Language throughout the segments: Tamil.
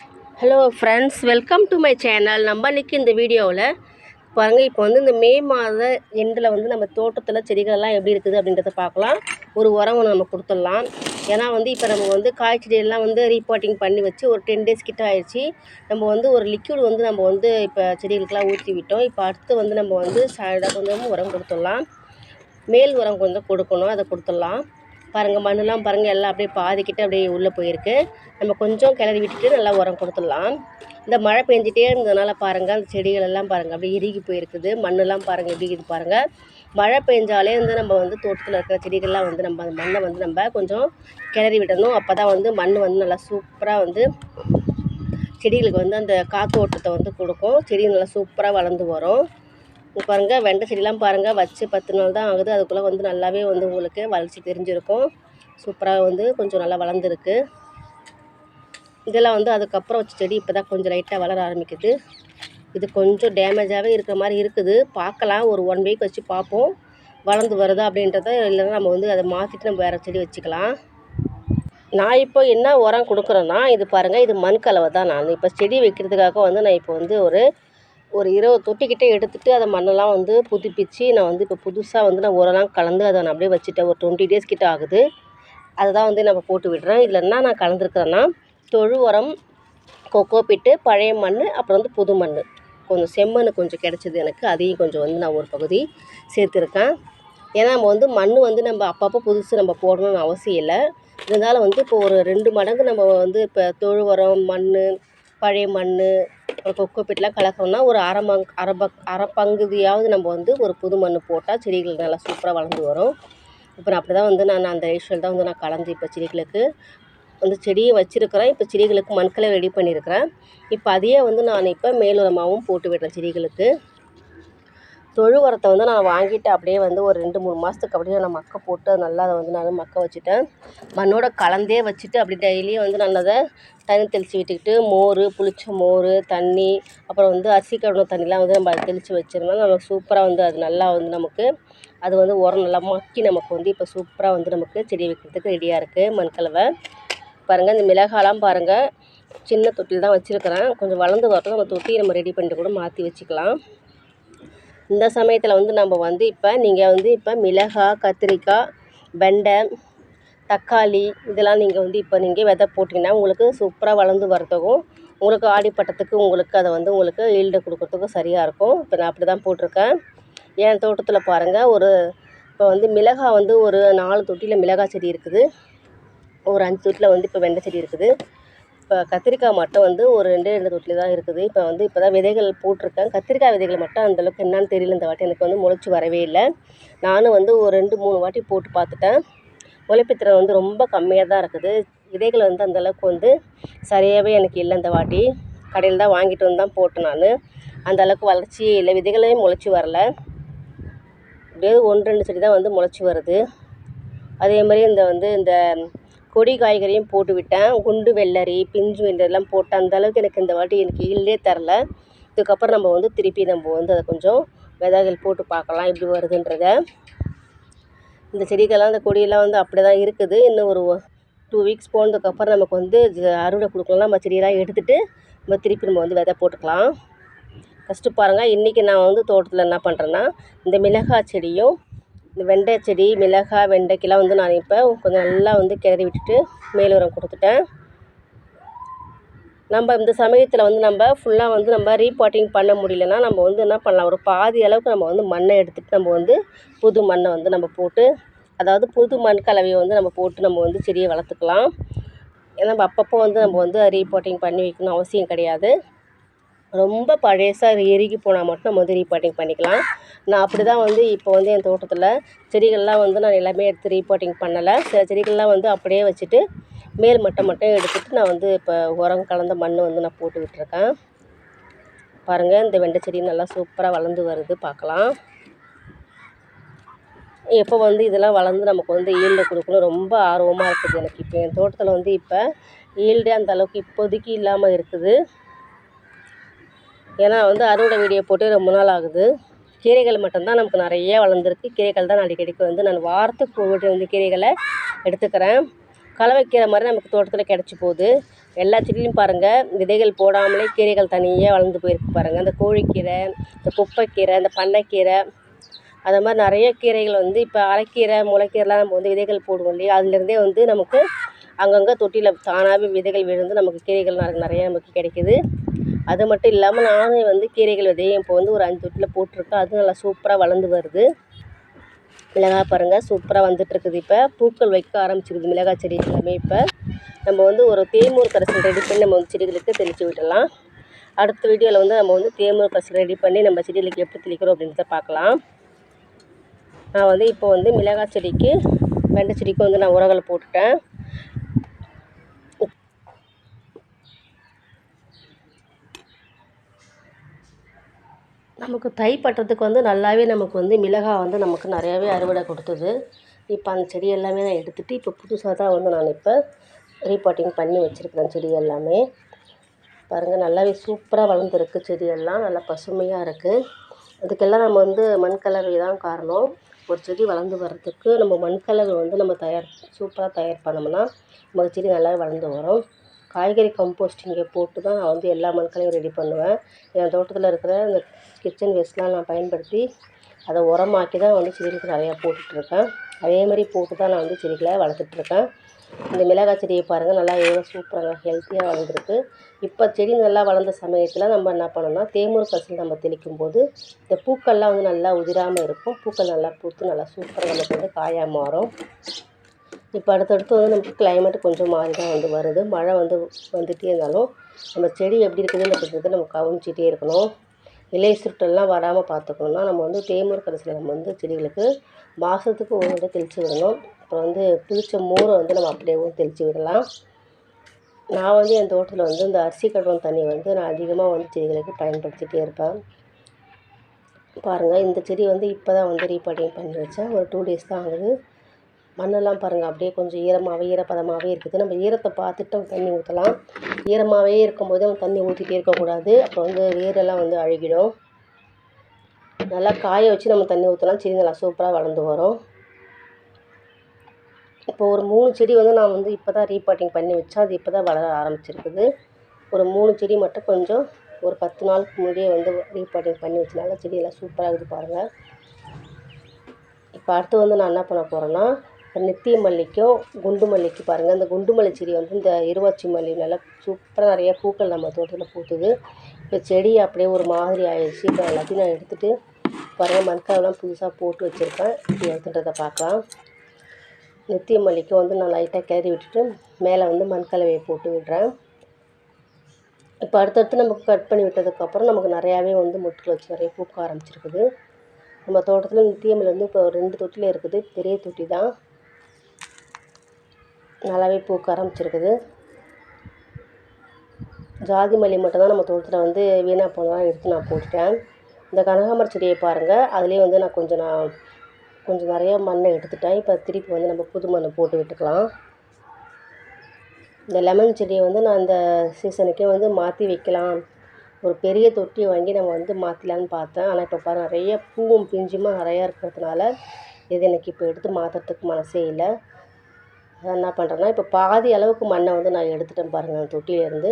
Hello friends welcome to my channel நம்ம இன்றைக்கி இந்த வீடியோவில் பாருங்கள் இப்போ வந்து இந்த மே மாத எண்டில் வந்து நம்ம தோட்டத்தில் செடிகள்லாம் எப்படி இருக்குது அப்படின்றத பார்க்கலாம். ஒரு உரம் ஒன்று நம்ம கொடுத்துடலாம். ஏன்னா வந்து இப்போ நம்ம வந்து காய் செடியெல்லாம் வந்து ரீபாட்டிங் பண்ணி வச்சு ஒரு டென் டேஸ் கிட்ட ஆயிடுச்சு. நம்ம வந்து ஒரு லிக்யூட் வந்து நம்ம வந்து இப்போ செடிகளுக்கெல்லாம் ஊற்றி விட்டோம். இப்போ அடுத்து வந்து நம்ம வந்து சாய்டாக கொஞ்சம் உரம் கொடுத்துடலாம். மேல் உரம் கொஞ்சம் கொடுக்கணும். அதை கொடுத்துடலாம். பாருங்கள் மண்ணெலாம் பாருங்கள் எல்லாம் அப்படியே பாதிக்கிட்டு அப்படியே உள்ளே போயிருக்கு. நம்ம கொஞ்சம் கிளறி விட்டுட்டு நல்லா உரம் கொடுத்துடலாம். இந்த மழை பெஞ்சிட்டே இருந்ததுனால பாருங்கள் அந்த செடிகள் எல்லாம் பாருங்கள் அப்படியே இறுகி போயிருக்குது. மண்ணெல்லாம் பாருங்கள் எப்படி பாருங்கள் மழை பெஞ்சாலே வந்து நம்ம வந்து தோட்டத்தில் இருக்கிற செடிகள்லாம் வந்து நம்ம அந்த மண்ணை வந்து நம்ம கொஞ்சம் கிளறி விடணும். அப்போ தான் வந்து மண் வந்து நல்லா சூப்பராக வந்து செடிகளுக்கு வந்து அந்த காற்று ஓட்டத்தை வந்து கொடுக்கும். செடி நல்லா சூப்பராக வளர்ந்து வரும். இப்போ பாருங்கள் வெண்டை செடிலாம் பாருங்கள் வச்சு பத்து நாள் தான் ஆகுது. அதுக்குள்ளே வந்து நல்லாவே வந்து உங்களுக்கு வளர்ச்சி தெரிஞ்சிருக்கும். சூப்பராக வந்து கொஞ்சம் நல்லா வளர்ந்துருக்கு. இதெல்லாம் வந்து அதுக்கப்புறம் வச்ச செடி இப்போ தான் கொஞ்சம் லைட்டாக வளர ஆரம்பிக்குது. இது கொஞ்சம் டேமேஜாகவே இருக்கிற மாதிரி இருக்குது. பார்க்கலாம். ஒரு ஒன் வீக் வச்சு பார்ப்போம். வளர்ந்து வருதா அப்படின்றத இல்லைன்னா நம்ம வந்து அதை மாற்றிட்டு நம்ம வேறு செடி வச்சுக்கலாம். நான் இப்போ என்ன உரம் கொடுக்குறேன்னா இது பாருங்கள் இது மண் கலவை தான் நான். இப்போ செடி வைக்கிறதுக்காக வந்து நான் இப்போ வந்து ஒரு ஒரு இருபது தொட்டிக்கிட்டே எடுத்துகிட்டு அதை மண்ணெல்லாம் வந்து புதுப்பித்து நான் வந்து இப்போ புதுசாக வந்து நான் உரம்லாம் கலந்து அதை நான் அப்படியே வச்சுட்டேன். ஒரு டுவெண்ட்டி டேஸ் கிட்ட ஆகுது. அதுதான் வந்து நம்ம போட்டு விடுறேன். இதில் என்ன நான் கலந்துருக்கிறேன்னா தொழு உரம் கொக்கோ பிட்டு பழைய மண் அப்புறம் வந்து புது மண் கொஞ்சம் செம்மண் கொஞ்சம் கிடச்சிது எனக்கு. அதையும் கொஞ்சம் வந்து நான் ஒரு பகுதி சேர்த்துருக்கேன். ஏன்னா நம்ம வந்து மண் வந்து நம்ம அப்பப்போ புதுசு நம்ம போடணும்னு அவசியம் இல்லை. இருந்தாலும் வந்து இப்போ ஒரு ரெண்டு மடங்கு நம்ம வந்து இப்போ தொழு உரம் மண் பழைய மண் ஒரு கொக்கோ பிட்லாம் கலக்கணும்னா ஒரு அரை மங் அரை பக் அரை பங்குதியாவது நம்ம வந்து ஒரு புது மண் போட்டால் செடிகள் நல்லா சூப்பராக வளர்ந்து வரும். இப்போ நான் அப்படி தான் வந்து நான் அந்த ரேஷியோவில் தான் வந்து நான் கலந்து இப்போ செடிகளுக்கு. வந்து செடியை வச்சுருக்கிறேன். இப்போ செடிகளுக்கு மண்களை ரெடி பண்ணியிருக்கிறேன். இப்போ அதையே வந்து நான் இப்போ மேலுரமாகவும் போட்டு விடுறேன் செடிகளுக்கு. தொழு உரத்தை வந்து நான் வாங்கிட்டு அப்படியே வந்து ஒரு ரெண்டு மூணு மாதத்துக்கு அப்படியே நான் மக்க போட்டு நல்லா அதை வந்து நான் மக்க வச்சுட்டேன். மண்ணோட கலந்தே வச்சுட்டு அப்படி டெய்லியும் வந்து நான் அதை தண்ணி தெளித்து விட்டுக்கிட்டு மோர் புளிச்ச மோர் தண்ணி அப்புறம் வந்து அரிசி கழுவுன தண்ணிலாம் வந்து நம்ம அதை தெளித்து வச்சிருந்தா நம்ம சூப்பராக வந்து அது நல்லா வந்து நமக்கு அது வந்து உரம் நல்லா மக்கி நமக்கு வந்து இப்போ சூப்பராக வந்து நமக்கு செடி வைக்கிறதுக்கு ரெடியாக இருக்குது மண்கலவை பாருங்கள் இந்த மிளகாலாம் பாருங்கள் சின்ன தொட்டியில் தான் வச்சுருக்கிறேன். கொஞ்சம் வளர்ந்து வரட்டும் நம்ம தொட்டியை நம்ம ரெடி பண்ணிட்டு கூட மாற்றி வச்சுக்கலாம். இந்த சமயத்தில் வந்து நம்ம வந்து இப்போ நீங்கள் வந்து இப்போ மிளகாய் கத்திரிக்காய் வெண்டை தக்காளி இதெல்லாம் நீங்கள் வந்து இப்போ நீங்கள் விதை போட்டிங்கன்னா உங்களுக்கு சூப்பராக வளர்ந்து வரதுக்கும் உங்களுக்கு ஆடிப்பட்டத்துக்கு உங்களுக்கு அதை வந்து உங்களுக்கு ஈல்டு கொடுக்குறதுக்கும் சரியாக இருக்கும். இப்போ நான் அப்படி தான் போட்டிருக்கேன். என் தோட்டத்தில் பாருங்கள் ஒரு இப்போ வந்து மிளகாய் வந்து ஒரு நாலு தொட்டியில் மிளகாய் செடி இருக்குது. ஒரு அஞ்சு தொட்டியில் வந்து இப்போ வெண்டை செடி இருக்குது. இப்போ கத்திரிக்காய் மட்டும் வந்து ஒரு ரெண்டே ரெண்டு தொட்டில் தான் இருக்குது. இப்போ வந்து இப்போ தான் விதைகள் போட்டிருக்கேன். கத்திரிக்காய் விதைகள் மட்டும் அந்தளவுக்கு என்னன்னு தெரியல. இந்த வாட்டி எனக்கு வந்து முளைச்சி வரவே இல்லை. நானும் வந்து ஒரு ரெண்டு மூணு வாட்டி போட்டு பார்த்துட்டேன். முளைப்புத்திறன் வந்து ரொம்ப கம்மியாக தான் இருக்குது. விதைகள் வந்து அந்தளவுக்கு வந்து சரியாகவே எனக்கு இல்லை இந்த வாட்டி. கடையில் தான் வாங்கிட்டு வந்து தான் போட்டேன் நான். அந்த அளவுக்கு வளர்ச்சியே இல்லை. விதைகளே முளைச்சி வரல. அப்படியே ஒன்று ரெண்டு செடி தான் வந்து முளைச்சி வருது. அதே மாதிரி இந்த வந்து இந்த கொடி காய்கறியும் போட்டு விட்டேன். குண்டு வெள்ளரி பிஞ்சு வெள்ளரிலாம் போட்டேன் அந்தளவுக்கு எனக்கு இந்த வாட்டி எனக்கு ஈல்டே தரல. இதுக்கப்புறம் நம்ம வந்து திருப்பி நம்ம வந்து அதை கொஞ்சம் விதைகள் போட்டு பார்க்கலாம் எப்படி வருதுன்றத. இந்த செடிக்கெல்லாம் இந்த கொடியெல்லாம் வந்து அப்படி தான் இருக்குது. இன்னும் ஒரு டூ வீக்ஸ் போனதுக்கப்புறம் நமக்கு வந்து அறுவடை கொடுக்கலாம். நம்ம செடியெல்லாம் எடுத்துகிட்டு நம்ம திருப்பி நம்ம வந்து விதை போட்டுக்கலாம். ஃபஸ்ட்டு பாருங்கள் இன்றைக்கி நான் வந்து தோட்டத்தில் என்ன பண்ணுறேன்னா இந்த மிளகாய் செடியும் இந்த வெண்டை செடி மிளகாய் வெண்டைக்கெல்லாம் வந்து நான் இப்போ கொஞ்சம் நல்லா வந்து கிளறி விட்டுட்டு மேல் உரம் கொடுத்துட்டேன். நம்ம இந்த சமயத்தில் வந்து நம்ம ஃபுல்லாக வந்து நம்ம ரீபாட்டிங் பண்ண முடியலன்னா நம்ம வந்து என்ன பண்ணலாம்? ஒரு பாதி அளவுக்கு நம்ம வந்து மண்ணை எடுத்துகிட்டு நம்ம வந்து புது மண்ணை வந்து நம்ம போட்டு அதாவது புது மண் கலவையை வந்து நம்ம போட்டு நம்ம வந்து செடியை வளர்த்துக்கலாம். ஏன்னா நம்ம அப்பப்போ வந்து நம்ம வந்து ரீபாட்டிங் பண்ணி வைக்கணும் அவசியம் கிடையாது. ரொம்ப பழசாக எருகி போனால் மட்டும் நம்ம வந்து ரீபாட்டிங் பண்ணிக்கலாம். நான் அப்படி தான் வந்து இப்போ வந்து என் தோட்டத்தில் செடிகள்லாம் வந்து நான் எல்லாமே எடுத்து ரீபாட்டிங் பண்ணலை. சில செடிகள்லாம் வந்து அப்படியே வச்சுட்டு மேல் மட்டம் மட்டும் எடுத்துகிட்டு நான் வந்து இப்போ உரம் கலந்த மண் வந்து நான் போட்டு விட்டுருக்கேன். பாருங்கள் இந்த வெண்டை செடி நல்லா சூப்பராக வளர்ந்து வருது பார்க்கலாம். எப்போ வந்து இதெல்லாம் வளர்ந்து நமக்கு வந்து ஈல்டு கொடுக்கணும்? ரொம்ப ஆர்வமாக இருக்குது எனக்கு. இப்போ என் தோட்டத்தில் வந்து இப்போ ஈல்டே அந்த அளவுக்கு இப்போதைக்கு இல்லாமல் இருக்குது. ஏன்னா வந்து அறுவடை வீடியோ போட்டு ரொம்ப நாள் ஆகுது. கீரைகள் மட்டும்தான் நமக்கு நிறைய வளர்ந்துருக்கு. கீரைகள் தான் அடிக்கடிக்கு வந்து நான் வாரத்துக்கு ஒரு வந்து கீரைகளை எடுத்துக்கிறேன். களை வைக்கிற மாதிரி நமக்கு தோட்டத்தில் கிடச்சி போகுது. எல்லா செடியிலையும் பாருங்கள் விதைகள் போடாமலே கீரைகள் தனியாக வளர்ந்து போயிருக்கு பாருங்கள் அந்த கோழிக்கீரை இந்த குப்பைக்கீரை இந்த பண்ணைக்கீரை அது மாதிரி நிறைய கீரைகள் வந்து இப்போ அரைக்கீரை முளைக்கீரைலாம் நம்ம வந்து விதைகள் போடுவோம் இல்லையா? அதுலேருந்தே வந்து நமக்கு அங்கங்கே தொட்டியில் தானாகவே விதைகள் விழுந்து நமக்கு கீரைகள் நிறைய நிறையா நமக்கு கிடைக்கிது. அது மட்டும் இல்லாமல் நானே வந்து கீரைகள் விதையும் இப்போ வந்து ஒரு அஞ்சு தொட்டியில் போட்டிருக்கேன். அதுவும் நல்லா சூப்பராக வளர்ந்து வருது. மிளகாய் பாருங்கள் சூப்பராக வந்துட்டுருக்குது இப்போ. பூக்கள் வைக்க ஆரம்பிச்சிருக்குது மிளகாய் செடி எல்லாமே இப்போ. நம்ம வந்து ஒரு தேமூர் கரைசல் ரெடி பண்ணி நம்ம வந்து செடிகளுக்கு தெளித்து விடலாம். அடுத்த வீடியோவில் வந்து நம்ம வந்து தேமூர் கரைசல் ரெடி பண்ணி நம்ம செடிகளுக்கு எப்படி தெளிக்கிறோம் அப்படின்றத பார்க்கலாம். நான் வந்து இப்போ வந்து மிளகாய் செடிக்கு வெண்டை செடிக்கும் வந்து நான் உரங்களை போட்டுட்டேன். நமக்கு தை பட்டத்துக்கு வந்து நல்லாவே நமக்கு வந்து மிளகாய் வந்து நமக்கு நிறையாவே அறுவடை கொடுத்தது. இப்போ அந்த செடி எல்லாமே நான் எடுத்துகிட்டு இப்போ புதுசாக தான் வந்து நான் இப்போ ரீபாட்டிங் பண்ணி வச்சுருக்கிறேன் செடி எல்லாமே. பாருங்கள் நல்லாவே சூப்பராக வளர்ந்துருக்கு செடியெல்லாம். நல்லா பசுமையாக இருக்குது அதுக்கெல்லாம் நம்ம வந்து மண் கலவை தான் காரணம். ஒரு செடி வளர்ந்து வர்றதுக்கு நம்ம மண் கலவை வந்து நம்ம தயார் சூப்பராக தயார் பண்ணோம்னா நமக்கு செடி நல்லாவே வளர்ந்து வரும். காய்கறி கம்போஸ்டிங்கை போட்டு தான் நான் வந்து எல்லா மண்களையும் ரெடி பண்ணுவேன். என் தோட்டத்தில் இருக்கிற இந்த கிச்சன் வேஸ்ட்லாம் நான் பயன்படுத்தி அதை உரமாக்கி தான் வந்து செடிகளுக்கு நிறையா போட்டுட்ருக்கேன். அதே மாதிரி போட்டு தான் நான் வந்து செடிகளை வளர்த்துட்ருக்கேன். இந்த மிளகாய் செடியை பாருங்கள் நல்லா எவ்வளோ சூப்பராக ஹெல்த்தியாக வளர்ந்துருக்கு. இப்போ செடி நல்லா வளர்ந்த சமயத்தில் நம்ம என்ன பண்ணோம்னா தேமூர் கசில் நம்ம தெளிக்கும் போது இந்த பூக்கள்லாம் வந்து நல்லா உதிராமல் இருக்கும். பூக்கள் நல்லா பூத்து நல்லா சூப்பராக நமக்கு வந்து காயாக மாறும். இப்போ அடுத்தடுத்து வந்து நமக்கு கிளைமேட் கொஞ்சம் மாறி தான் வந்து வருது. மழை வந்து வந்துகிட்டே இருந்தாலும் நம்ம செடி எப்படி இருக்குதுன்னு அப்படின்றத நம்ம கவனிச்சிட்டே இருக்கணும். இலை சுருட்டெல்லாம் வராமல் பார்த்துக்கணுன்னா நம்ம வந்து தேமூர் கடைசியில் நம்ம வந்து செடிகளுக்கு மாதத்துக்கு ஒரு முறை தெளித்து விடணும். அப்புறம் வந்து புளிச்ச மோரை வந்து நம்ம அப்படியே தெளித்து விடலாம். நான் வந்து என் தோட்டத்தில் வந்து இந்த அரிசி கழுவம் தண்ணி வந்து நான் அதிகமாக வந்து செடிகளுக்கு பயன்படுத்திகிட்டே இருப்பேன். பாருங்கள் இந்த செடி வந்து இப்போ தான் வந்து ரீபாட்டிங் பண்ணி வச்சேன். ஒரு டூ டேஸ் தான் ஆகுது. மண்ணெல்லாம் பாருங்கள் அப்படியே கொஞ்சம் ஈரமாகவே ஈரப்பதமாகவே இருக்குது. நம்ம ஈரத்தை பார்த்துட்டு தண்ணி ஊற்றலாம் ஈரமாகவே இருக்கும்போது நம்ம தண்ணி ஊற்றிட்டே இருக்கக்கூடாது. அப்புறம் வந்து வேரெல்லாம் வந்து அழுகிடும். நல்லா காய வச்சு நம்ம தண்ணி ஊற்றலாம் செடி நல்லா சூப்பராக வளர்ந்து வரும். இப்போ ஒரு மூணு செடி வந்து நான் வந்து இப்போ தான் ரீபாட்டிங் பண்ணி வச்சேன். அது இப்போ தான் வளர ஆரம்பிச்சிருக்குது. ஒரு மூணு செடி மட்டும் கொஞ்சம் ஒரு பத்து நாளுக்கு முன்னாடியே வந்து ரீபாட்டிங் பண்ணி வச்சனால செடியெல்லாம் சூப்பராக இருக்குது பாருங்கள் இப்போ அடுத்து வந்து நான் என்ன பண்ண போகிறேன்னா நித்திய மல்லிக்கும் குண்டு மல்லிக்கு பாருங்கள் இந்த குண்டு மல்லி செடி வந்து இந்த இருவாச்சி மல்லி நல்லா சூப்பராக நிறைய பூக்கள் நம்ம தோட்டத்தில் பூத்துது. இப்போ செடி அப்படியே ஒரு மாதிரி ஆயிடுச்சு. இப்போ எல்லாத்தையும் நான் எடுத்துகிட்டு பாருங்கள் மண்காவெலாம் புதுசாக போட்டு வச்சுருக்கேன். எடுத்துன்றதை பார்க்கலாம். நித்திய மல்லிக்கும் வந்து நான் லைட்டாக கிளறி விட்டுட்டு மேலே வந்து மண்கலவையை போட்டு விடுறேன். இப்போ அடுத்தடுத்து நமக்கு கட் பண்ணி விட்டதுக்கப்புறம் நமக்கு நிறையாவே வந்து முட்டுகள் வச்சு நிறைய பூக்க ஆரம்பிச்சிருக்குது. நம்ம தோட்டத்தில் நித்தியமில் வந்து இப்போ ரெண்டு தொட்டியில் இருக்குது. பெரிய தொட்டி தான். நல்லாவே பூக்க ஆரம்பிச்சிருக்குது. ஜாதி மல்லி மட்டும்தான் நம்ம தோட்டத்தில் வந்து வீணாக போனதெல்லாம் எடுத்து நான் போட்டுட்டேன். இந்த கனகாமர செடியை பாருங்கள் அதுலேயே வந்து நான் கொஞ்சம் நான் கொஞ்சம் நிறையா மண்ணை எடுத்துட்டேன். இப்போ திருப்பி வந்து நம்ம புது மண்ணை போட்டு விட்டுக்கலாம். இந்த லெமன் செடியை வந்து நான் இந்த சீசனுக்கே வந்து மாற்றி வைக்கலாம். ஒரு பெரிய தொட்டியை வாங்கி நம்ம வந்து மாற்றலான்னு பார்த்தேன். ஆனால் இப்போ பாரு நிறைய பூவும் பிஞ்சுமா நிறையா இருக்கிறதுனால இது எனக்கு இப்போ எடுத்து மாற்றுறதுக்கு மனசே இல்லை. அதை என்ன பண்ணுறேன்னா இப்போ பாதி அளவுக்கு மண்ணை வந்து நான் எடுத்துட்டேன் பாருங்கள் அந்த தொட்டியிலேருந்து.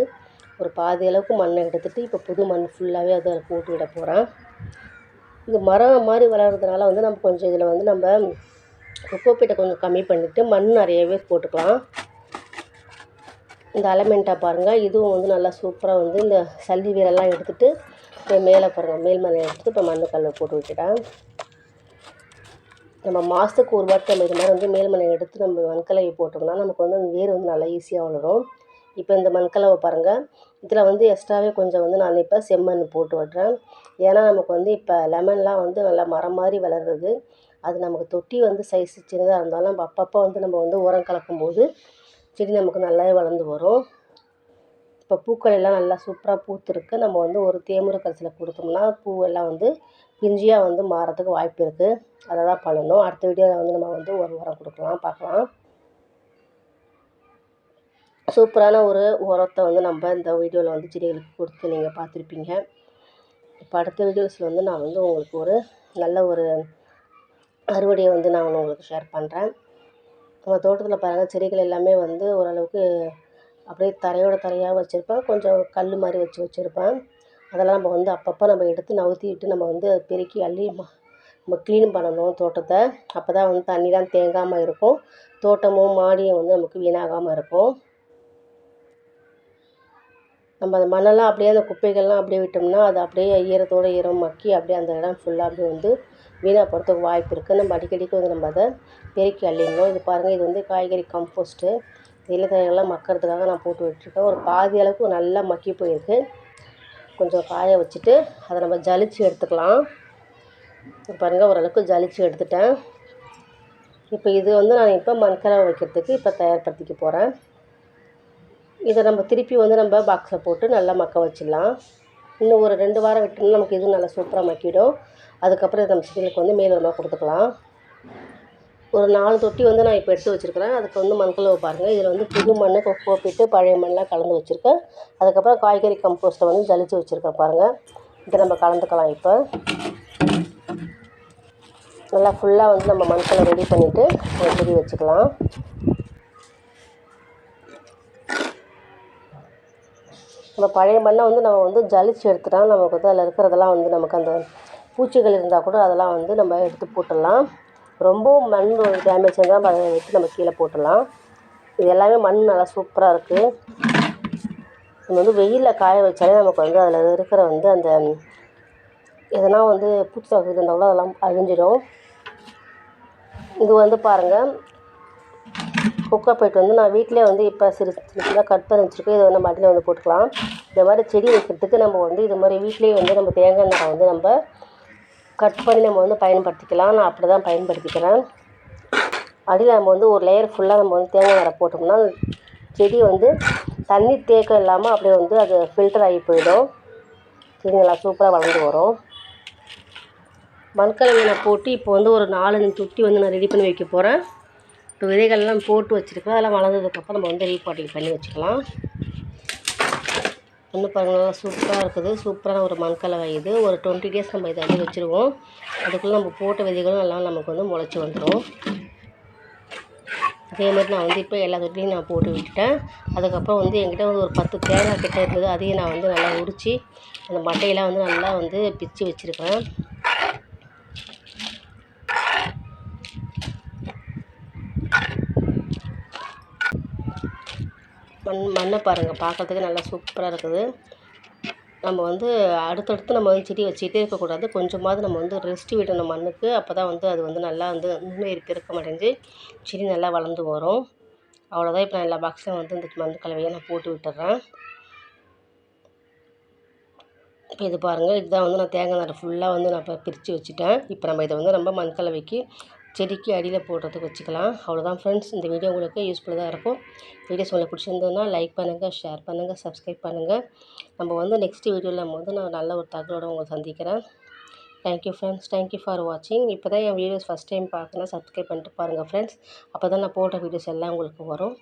ஒரு பாதி அளவுக்கு மண்ணை எடுத்துகிட்டு இப்போ புது மண் ஃபுல்லாகவே அதில் போட்டு விட போகிறேன் இது மரம் மாதிரி வளர்கிறதுனால வந்து நம்ம கொஞ்சம் இதில் வந்து நம்ம கொக்கோப்பீட்டை கொஞ்சம் கம்மி பண்ணிவிட்டு மண் நிறையவே போட்டுக்கலாம். இந்த அலமெண்ட்டாக பாருங்கள் இதுவும் வந்து நல்லா சூப்பராக வந்து இந்த சல்லி வீரெல்லாம் எடுத்துகிட்டு இப்போ மேலே பாருங்கள் மேல் மேலே எடுத்துகிட்டு இப்போ மண்ணுக்கல்லை போட்டு விட்டுட்டேன் நம்ம மாதத்துக்கு ஒரு வாட்டி நம்ம இது மாதிரி வந்து மேல் எடுத்து நம்ம மண்கலவை போட்டோம்னா நமக்கு வந்து அந்த வேர் வந்து நல்லா ஈஸியாக வளரும். இப்போ இந்த மண்கலவை பாருங்கள் இதில் வந்து எக்ஸ்ட்ராவே கொஞ்சம் வந்து நான் இப்போ செம்மண் போட்டு விட்றேன். ஏன்னா நமக்கு வந்து இப்போ லெமன்லாம் வந்து நல்லா மரம் மாதிரி வளர்றது. அது நமக்கு தொட்டி வந்து சைஸ் சின்னதாக இருந்தாலும் நம்ம அப்பப்போ வந்து நம்ம வந்து உரம் கலக்கும்போது செடி நமக்கு நல்லாவே வளர்ந்து வரும். இப்போ பூக்கள் எல்லாம் நல்லா சூப்பராக பூத்துருக்கு. நம்ம வந்து ஒரு தேமுறை கரைசலை கொடுத்தோம்னா பூவெல்லாம் வந்து இஞ்சியாக வந்து மாறத்துக்கு வாய்ப்பு இருக்குது அதை தான் பண்ணணும். அடுத்த வீடியோவில் வந்து நம்ம வந்து ஒரு உரம் கொடுக்கலாம். பார்க்கலாம். சூப்பரான ஒரு உரத்தை வந்து நம்ம இந்த வீடியோவில் வந்து செடிகளுக்கு கொடுத்து நீங்கள் பார்த்துருப்பீங்க. இப்போ அடுத்த வீடியோஸில் வந்து நான் வந்து உங்களுக்கு ஒரு நல்ல ஒரு அறுவடையை வந்து நான் உங்களுக்கு ஷேர் பண்ணுறேன் நம்ம தோட்டத்தில் பாருங்கள் செடிகள் எல்லாமே வந்து ஓரளவுக்கு அப்படியே தரையோட தரையாக வச்சுருப்பேன். கொஞ்சம் கல் மாதிரி வச்சு வச்சுருப்பேன். அதெல்லாம் நம்ம வந்து அப்பப்போ நம்ம எடுத்து நவுத்தி விட்டு நம்ம வந்து அதை பெருக்கி அள்ளி நம்ம க்ளீன் பண்ணணும் தோட்டத்தை. அப்போ தான் வந்து தண்ணிலாம் தேங்காமல் இருக்கும். தோட்டமும் மாடியும் வந்து நமக்கு வீணாகாமல் இருக்கும். நம்ம அந்த மண்ணெல்லாம் அப்படியே அந்த குப்பைகள்லாம் அப்படியே விட்டோம்னா அது அப்படியே ஈரத்தோட ஈரம் மக்கி அப்படியே அந்த இடம் ஃபுல்லாக அப்படியே வந்து வீணாக போகிறதுக்கு வாய்ப்பு இருக்குது நம்ம அடிக்கடிக்கு வந்து நம்ம அதை பெருக்கி அள்ளிடணும். இது பாருங்கள் இது வந்து காய்கறி கம்போஸ்ட்டு இலைத்தழைகள்லாம் மக்கிறதுக்காக நான் போட்டு விட்டுருக்கேன். ஒரு பாதி அளவுக்கு நல்லா மக்கி போயிருக்கு. கொஞ்சம் காய வச்சுட்டு அதை நம்ம ஜலிச்சு எடுத்துக்கலாம். பாருங்கள் ஓரளவுக்கு ஜலிச்சு எடுத்துட்டேன். இப்போ இது வந்து நான் இப்போ மண்கலவை வைக்கிறதுக்கு இப்போ தயார்படுத்திக்க போகிறேன் இதை நம்ம திருப்பி வந்து நம்ம பாக்ஸில் போட்டு நல்லா மக்க வச்சிடலாம். இன்னும் ஒரு ரெண்டு வாரம் விட்டோம்னா நமக்கு இது நல்லா சூப்பராக மக்கிடும். அதுக்கப்புறம் இதை நம்ம செடிகளுக்கு வந்து மேலுரமாக கொடுத்துக்கலாம். ஒரு நாலு தொட்டி வந்து நான் இப்போ எடுத்து வச்சுருக்கிறேன். அதுக்கு வந்து மண்கலவை பாருங்கள் இதில் வந்து புது மண் கோப்பிட்டு பழைய மண்ணெலாம் கலந்து வச்சுருக்கேன். அதுக்கப்புறம் காய்கறி கம்போஸ்ட்டை வந்து ஜலிச்சு வச்சுருக்கேன் பாருங்கள் இதை நம்ம கலந்துக்கலாம் இப்போ. நல்லா ஃபுல்லாக வந்து நம்ம மண்கலை ரெடி பண்ணிவிட்டு செடி வச்சுக்கலாம். நம்ம பழைய மண்ணை வந்து நம்ம வந்து ஜலிச்சு எடுத்துட்டா நமக்கு வந்து அதில் இருக்கிறதெல்லாம் வந்து நமக்கு அந்த பூச்சிகள் இருந்தால் கூட அதெல்லாம் வந்து நம்ம எடுத்து போட்டுடலாம். ரொம்பவும் மண் டேமேஜ் இருந்தால் அதை எடுத்து நம்ம கீழே போட்டுடலாம். இது எல்லாமே மண் நல்லா சூப்பராக இருக்குது நம்ம வந்து வெயிலில் காய வச்சாலே நமக்கு வந்து அதில் இருக்கிற வந்து அந்த எதனா வந்து பூச்சி தாக்குதல் இருந்தால் கூட அதெல்லாம் அழிஞ்சிடும். இது வந்து பாருங்கள் குக்கை போயிட்டு வந்து நான் வீட்டிலே வந்து இப்போ சிறு சின்ன கட் பண்ணி வச்சுருக்கேன். இதை வந்து மடியில் வந்து போட்டுக்கலாம். இந்த மாதிரி செடி வைக்கிறதுக்கு நம்ம வந்து இது மாதிரி வீட்டிலேயே வந்து நம்ம தேங்காய் எண்ணெய் வந்து நம்ம கட் பண்ணி நம்ம வந்து பயன்படுத்திக்கலாம். நான் அப்படி தான் பயன்படுத்திக்கிறேன். அடியில் நம்ம வந்து ஒரு லேயர் ஃபுல்லாக நம்ம வந்து தேங்காய் வர போட்டோம்னா செடி வந்து தண்ணி தேக்கம் இல்லாமல் அப்படியே வந்து அது ஃபில்டர் ஆகி போயிடும். செடி நல்லா சூப்பராக வளர்ந்து வரும். மண்கலவை நான் போட்டு இப்போ வந்து ஒரு நாலஞ்சு தொட்டி வந்து நான் ரெடி பண்ணி வைக்க போகிறேன் இப்போ விதைகள்லாம் போட்டு வச்சுருக்கோம் அதெல்லாம் வளர்ந்ததுக்கப்புறம் நம்ம வந்து ரீபாட்டிங் பண்ணி வச்சுக்கலாம். இன்னும் பாருங்கள் சூப்பராக இருக்குது. சூப்பரான ஒரு மண்கலவை இது ஒரு டுவெண்ட்டி டேஸ் நம்ம இதை வந்து வச்சுருவோம். அதுக்குள்ளே நம்ம போட்ட விதைகளும் எல்லாம் நமக்கு வந்து முளைச்சி வந்துடும் அதே மாதிரி நான் வந்து இப்போ எல்லா தொட்டிலையும் நான் போட்டு விட்டுட்டேன். அதுக்கப்புறம் வந்து என்கிட்ட வந்து ஒரு பத்து தேங்காய் கிட்டே இருந்தது. அதையும் நான் வந்து நல்லா உரித்து அந்த மட்டையெல்லாம் வந்து நல்லா வந்து பிச்சு வச்சுருக்கேன் மண் மண்ணை பாருங்கள் பார்க்கறதுக்கு நல்லா சூப்பராக இருக்குது. நம்ம வந்து அடுத்தடுத்து நம்ம வந்து செடி வச்சுக்கிட்டே இருக்கக்கூடாது. கொஞ்சமாவது நம்ம வந்து ரெஸ்ட் விடணும் மண்ணுக்கு. அப்போ தான் வந்து அது வந்து நல்லா வந்து நுண்ணுயிர் பெருக்கம் அடைஞ்சு செடி நல்லா வளர்ந்து வரும். அவ்வளோதான் இப்போ நான் எல்லா பாக்ஸும் வந்து இந்த மண் கலவையை நான் போட்டு விட்டுறேன். இப்போ இது பாருங்கள் இதுதான் வந்து நான் தேங்காய் நாரை ஃபுல்லாக வந்து நான் இப்போ பிரித்து வச்சுட்டேன். இப்போ நம்ம இதை வந்து நம்ம மண் கலவைக்கு செடிக்கு அடியில் போடுறதுக்கு வச்சுக்கலாம். அவ்வளோதான் ஃப்ரெண்ட்ஸ் இந்த வீடியோ உங்களுக்கு யூஸ்ஃபுல்லாக தான் இருக்கும். வீடியோஸ் உங்களுக்கு பிடிச்சிருந்ததுன்னா லைக் பண்ணுங்கள் ஷேர் பண்ணுங்கள் சப்ஸ்கிரைப் பண்ணுங்கள் நம்ம வந்து நெக்ஸ்ட் வீடியோவில் நம்ம வந்து நான் நல்ல ஒரு தகவலோட உங்களை சந்திக்கிறேன். தேங்க்யூ ஃப்ரெண்ட்ஸ் தேங்க்யூ ஃபார் வாட்சிங் இப்போ தான் என் வீடியோஸ் ஃபஸ்ட் டைம் பார்க்குறேன் சப்ஸ்கிரைப் பண்ணிட்டு பாருங்கள் ஃப்ரெண்ட்ஸ் அப்போ தான் நான் போட்ட வீடியோஸ் எல்லாம் உங்களுக்கு வரும்.